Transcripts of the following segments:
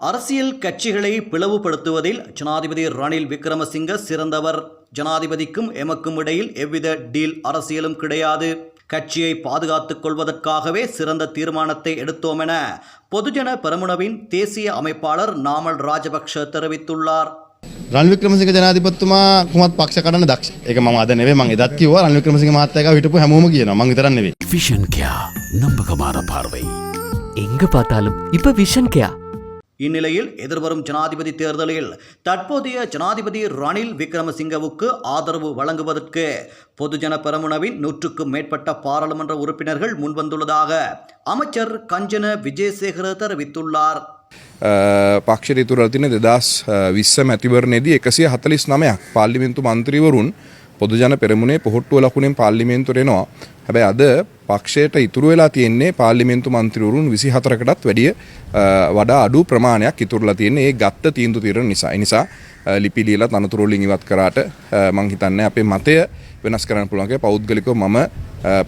அரசியல் கட்சிகளை பிளவுபடுத்துவதில் ஜனாதிபதி ரணில் விக்ரமசிங்க சிறந்தவர் ஜனாதிபதிக்கும் எமக்கும் இடையில் எவ்வித டீல் அரசியலும் கிடையாது கட்சியை பாதுகாத்துக் கொள்வதற்காகவே சிறந்த தீர்மானத்தை எடுத்தோம் என பொதுஜன பெரமுனவின் தேசிய அமைப்பாளர் நாமல் ராஜபக்ஷ தெரிவித்துள்ளார் රන් වික්‍රමසිංහ ජනාධිපතිතුමා කුමත් පක්ෂ කඩන්න දක්ෂ. ඒක මම අද නෙවෙයි මම එදත් කිව්වා රන් වික්‍රමසිංහ මහත්තයාගේ හිටපු හැමෝම කියනවා. මං විතරක් නෙවෙයි. விஷன் கியா நம்பகமான பார்வை எங்க பார்த்தாலும் இப்ப விஷன் கேயா இந்நிலையில் எதிர்வரும் ஜனாதிபதி தேர்தலில் தற்போதைய ஜனாதிபதி ரணில் விக்ரமசிங்கவுக்கு ஆதரவு வழங்குவதற்கு பொதுஜன பெரமுனவின் நூற்றுக்கும் மேற்பட்ட பாராளுமன்ற உறுப்பினர்கள் முன்வந்துள்ளதாக அமைச்சர் கஞ்சன விஜயசேகர தெரிவித்துள்ளார் පක්ෂයට ඉතුරල් තින දෙදස් විශ්ස මැතිවරණයේදී එකසිය හතලිස් නමයක් පාල්ලිමෙන්තු මන්ත්‍රීවරුන් පොදුජන පෙරමුණේ පොහොට්ටුව ලකුණෙන් පාල්ලිමෙන්තුරෙනවා හැබැයි අද පක්ෂයට ඉතුරු වෙලා තියෙන්නේ පාල්ලිමෙන්තු මන්ත්‍රීවරුන් විසි හතරකටත් වැඩිය අ, වඩා අඩු ප්‍රමාණයක් ඉතුරලා තියෙන්නේ ඒ ගත්ත තීන්දු තීරණ නිසා. ඒ නිසා අ, ලිපි ලියලා තනතුරුවලින් ඉවත් කරාට අ, මං හිතන්නේ අපේ මතය වෙනස් කරන්න පුළුවන් කියලා පෞද්ගලිකව මම අ,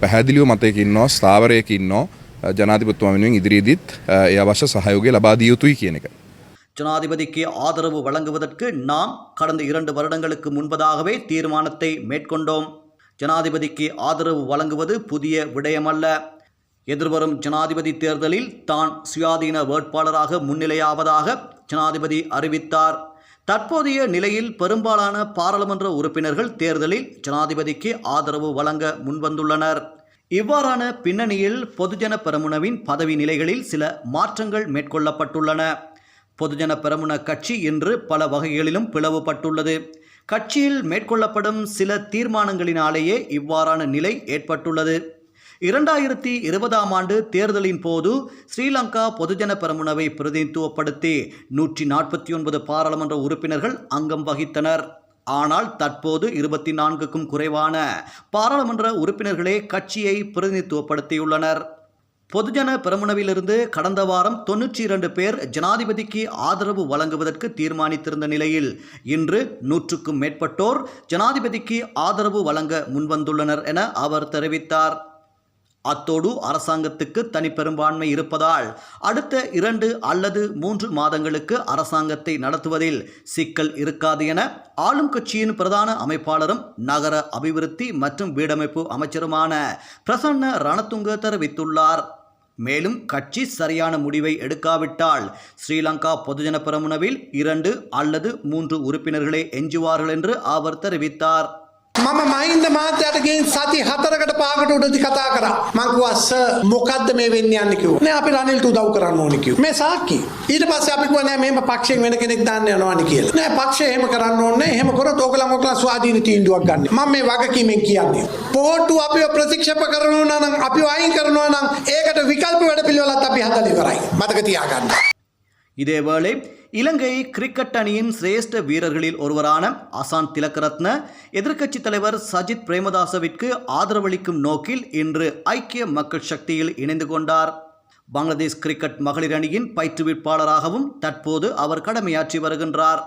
පැහැදිලිව මතයක ඉන්නවා ස්ථාවරයක ඉන්නවා අ, ජනාධිපතිතුමා වෙනුවෙන් ඉදිරියේදීත් අ, ඒ අවශ්‍ය සහයෝගය ලබා දිය යුතුයි කියන එක. ஜனாதிபதிக்கு ஆதரவு வழங்குவதற்கு நாம் கடந்த இரண்டு வருடங்களுக்கு முன்பதாகவே தீர்மானத்தை மேற்கொண்டோம். ஜனாதிபதிக்கு ஆதரவு வழங்குவது புதிய விடயமல்ல. எதிர்வரும் ஜனாதிபதி தேர்தலில் தான் சுயாதீன வேட்பாளராக முன்னிலையாவதாக ஜனாதிபதி அறிவித்தார். தற்போதைய நிலையில் பெரும்பாலான பாராளுமன்ற உறுப்பினர்கள் தேர்தலில் ஜனாதிபதிக்கு ஆதரவு வழங்க முன்வந்துள்ளனர். இவ்வாறான பின்னணியில் பொதுஜன பெரமுனவின் பதவி நிலைகளில் சில மாற்றங்கள் மேற்கொள்ளப்பட்டுள்ளன. பொதுஜன பெரமுன கட்சி இன்று பல வகைகளிலும் பிளவுபட்டுள்ளது. கட்சியில் மேற்கொள்ளப்படும் சில தீர்மானங்களினாலேயே இவ்வாறான நிலை ஏற்பட்டுள்ளது. இரண்டாயிரத்தி இருபதாம் ஆண்டு தேர்தலின் போது ஸ்ரீலங்கா பொதுஜன பெரமுனவை பிரதிநிதித்துவப்படுத்தி நூற்றி நாற்பத்தி ஒன்பது பாராளுமன்ற உறுப்பினர்கள் அங்கம் வகித்தனர். ஆனால் தற்போது இருபத்தி நான்குக்கும் குறைவான பாராளுமன்ற உறுப்பினர்களே கட்சியை பிரதிநிதித்துவப்படுத்தியுள்ளனர். பொதுஜன பெரமுனவிலிருந்து கடந்த வாரம் தொன்னூற்றி இரண்டு பேர் ஜனாதிபதிக்கு ஆதரவு வழங்குவதற்கு தீர்மானித்திருந்த நிலையில் இன்று நூற்றுக்கும் மேற்பட்டோர் ஜனாதிபதிக்கு ஆதரவு வழங்க முன்வந்துள்ளனர் என அவர் தெரிவித்தார். அத்தோடு அரசாங்கத்துக்கு தனிப்பெரும்பான்மை இருப்பதால் அடுத்த இரண்டு அல்லது மூன்று மாதங்களுக்கு அரசாங்கத்தை நடத்துவதில் சிக்கல் இருக்காது என ஆளும் கட்சியின் பிரதான அமைப்பாளரும் நகர அபிவிருத்தி மற்றும் வீடமைப்பு அமைச்சருமான பிரசன்ன ரணதுங்க தெரிவித்துள்ளார். மேலும் கட்சி சரியான முடிவை எடுக்காவிட்டால் ஸ்ரீலங்கா பொதுஜன பெரமுனவில் இரண்டு அல்லது மூன்று உறுப்பினர்களே எஞ்சுவார்கள் என்று அவர் தெரிவித்தார். මම මහින්ද මහත්තයට ගෙන් සති හතරකට පාකට උඩදි කතා කරා. මං කිව්වා සර් මොකද්ද මේ වෙන්න යන්නේ කිව්වා. නෑ අපි රනිල්ට උදව් කරන්න ඕනේ කිව්වා. මේ සාක්කි. ඊට පස්සේ අපි කිව්වා නෑ මෙහෙම පක්ෂයෙන් වෙන කෙනෙක් දාන්න යනවානේ කියලා. නෑ පක්ෂය එහෙම කරන්න ඕනේ නෑ. එහෙම කරොත් ඕගලන් ඕගලන් ස්වාධීන තීන්දුවක් ගන්න. මම මේ වගකීමෙන් කියන්නේ. පොහොට්ටු අපිව ප්‍රතික්ෂේප කරනවා නම් අපිව අයින් කරනවා නම් ඒකට විකල්ප වැඩපිළිවෙලත් අපි හදලා ඉවරයි. මතක තියාගන්න. இதேவேளை இலங்கை கிரிக்கெட் அணியின் சிரேஷ்ட வீரர்களில் ஒருவரான அசான் திலக்கரத்ன எதிர்க்கட்சித் தலைவர் சஜித் பிரேமதாசவிற்கு ஆதரவளிக்கும் நோக்கில் இன்று ஐக்கிய மக்கள் சக்தியில் இணைந்து கொண்டார். பங்களாதேஷ் கிரிக்கெட் மகளிர் அணியின் பயிற்றுவிப்பாளராகவும் தற்போது அவர் கடமையாற்றி வருகின்றார்.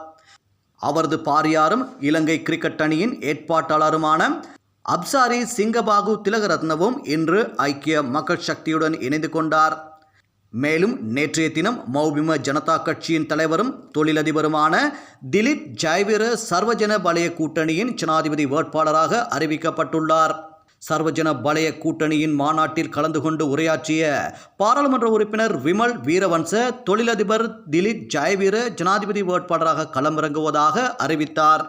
அவரது பாரியாரும் இலங்கை கிரிக்கெட் அணியின் ஏற்பாட்டாளருமான அப்சாரி சிங்கபாகு திலகரத்னவும் இன்று ஐக்கிய மக்கள் சக்தியுடன் இணைந்து கொண்டார். மேலும் நேற்றைய தினம் மௌபிம ஜனதா கட்சியின் தலைவரும் தொழிலதிபருமான திலீப் ஜெயவீர சர்வஜன பலய கூட்டணியின் ஜனாதிபதி வேட்பாளராக அறிவிக்கப்பட்டுள்ளார். சர்வஜன பலய கூட்டணியின் மாநாட்டில் கலந்து கொண்டு உரையாற்றிய பாராளுமன்ற உறுப்பினர் விமல் வீரவன்ச தொழிலதிபர் திலீப் ஜெயவீர ஜனாதிபதி வேட்பாளராக களமிறங்குவதாக அறிவித்தார்.